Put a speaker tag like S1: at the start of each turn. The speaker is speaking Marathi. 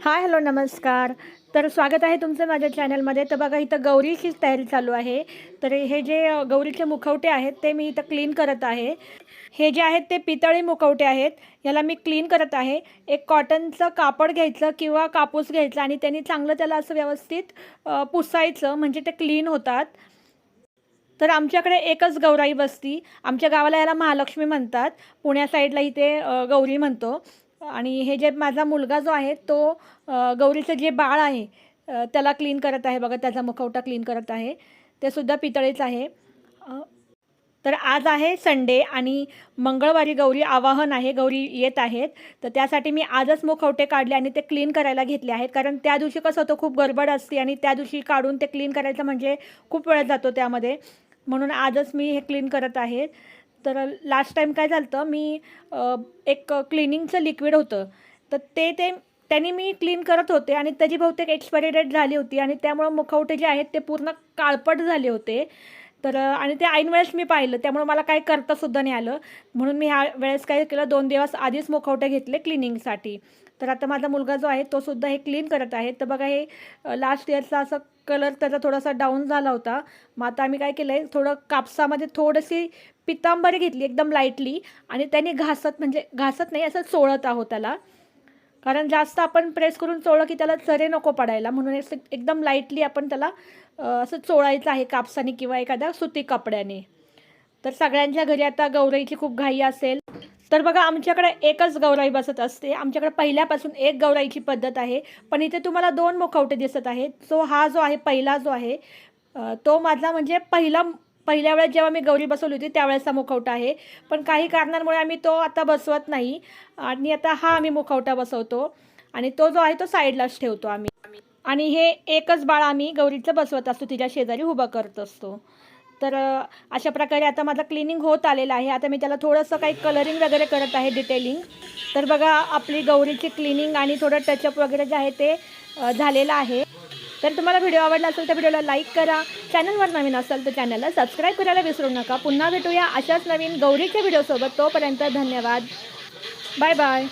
S1: हाय हॅलो नमस्कार. तर स्वागत आहे तुमचं माझ्या चॅनलमध्ये. तर बघा इथं गौरीची तयारी चालू आहे. तर हे जे गौरीचे मुखवटे आहेत ते मी इथं क्लीन करत आहे. हे जे आहेत ते पितळी मुखवटे आहेत. याला मी क्लीन करत आहे. एक कॉटनचं कापड घ्यायचं किंवा कापूस घ्यायचा आणि त्यांनी चांगलं त्याला असं व्यवस्थित पुसायचं म्हणजे ते क्लीन होतात. तर आमच्याकडे एकच गौराई बसती. आमच्या गावाला याला महालक्ष्मी म्हणतात. पुण्या साईडला इथे गौरी म्हणतो. आणि हे जे माझा मुलगा जो आहे तो गौरीचं जे बाळ आहे त्याला क्लीन करत आहे बघा त्याचा मुखवटा क्लीन करत आहे. ते सुद्धा पितळेच आहे. तर आज आहे संडे आणि मंगळवारी गौरी आवाहन आहे गौरी येत आहेत. तर त्यासाठी मी आजच मुखवटे काढले आणि ते क्लीन करायला घेतले आहेत. कारण त्या दिवशी कसं होतं खूप गडबड असते आणि त्या दिवशी काढून ते क्लीन करायचं म्हणजे खूप वेळ जातो त्यामध्ये. म्हणून आजच मी हे क्लीन करत आहे. तर लास्ट टाईम काय झालं होतं मी एक क्लिनिंगचं लिक्विड होतं. तर ते ते त्यांनी मी क्लीन करत होते आणि त्याची बहुतेक एक्सपायरी डेट झाली होती आणि त्यामुळं मुखवटे जे आहेत ते पूर्ण काळपट झाले होते. तर आणि ते ऐन वेळेस मी पाहिलं त्यामुळे मला काय करतासुद्धा नाही आलं. म्हणून मी ह्या वेळेस काय केलं दोन दिवस आधीच मुखवटे घेतले क्लिनिंगसाठी तर आता माझा मुलगा जो आहे तो सुद्धा हे क्लीन करत आहे. तर बघा हे लास्ट इयरचा असं कलर त्याचा थोडासा डाऊन झाला होता. मग आता आम्ही काय केलं आहे थोडं कापसामध्ये थोडीशी पितांबरी घेतली एकदम लाईटली आणि त्याने घासत म्हणजे घासत नाही असं चोळत आहोत त्याला. कारण जास्त आपण प्रेस करून चोळलं की त्याला चरे नको पडायला. म्हणून असं एकदम लाईटली आपण त्याला असं चोळायचं आहे कापसाने किंवा एखाद्या सुती कपड्याने. तर सगळ्यांच्या घरी आता गौरईची खूप घाई असेल. तर बघा आमच्याकडे एकच गौराई बसत असते. आमच्याकडे पहिल्यापासून एक गौराईची पद्धत आहे. पण इथे तुम्हाला दोन मुखवटे दिसत आहेत. सो हा जो आहे पहिला जो आहे तो माझा म्हणजे पहिला पहिल्या वेळेस जेव्हा मी गौरी बसवली होती त्यावेळेसचा मुखवटा आहे. पण काही कारणांमुळे आम्ही तो आता बसवत नाही. आणि आता हा आम्ही मुखवटा बसवतो. आणि तो जो आहे तो साईडलाच ठेवतो आम्ही. आणि हे एकच बाळ आम्ही गौरीचं बसवत असतो. तिच्या शेजारी उभं करत असतो. तर अशा प्रकारे आता माझं क्लिनिंग होत आलेलं आहे. आता मी त्याला थोडंसं काही कलरिंग वगैरे करत आहे डिटेलिंग तर बघा आपली गौरीची क्लिनिंग आणि थोडं टचअप वगैरे जे आहे ते झालेलं आहे. तर तुम्हाला व्हिडिओ आवडला असेल तर व्हिडिओला लाईक करा. चॅनलवर नवीन असेल तर चॅनलला सबस्क्राईब करायला विसरू नका. पुन्हा भेटूया अशाच नवीन गौरीच्या व्हिडिओसोबत तोपर्यंत धन्यवाद. Bye bye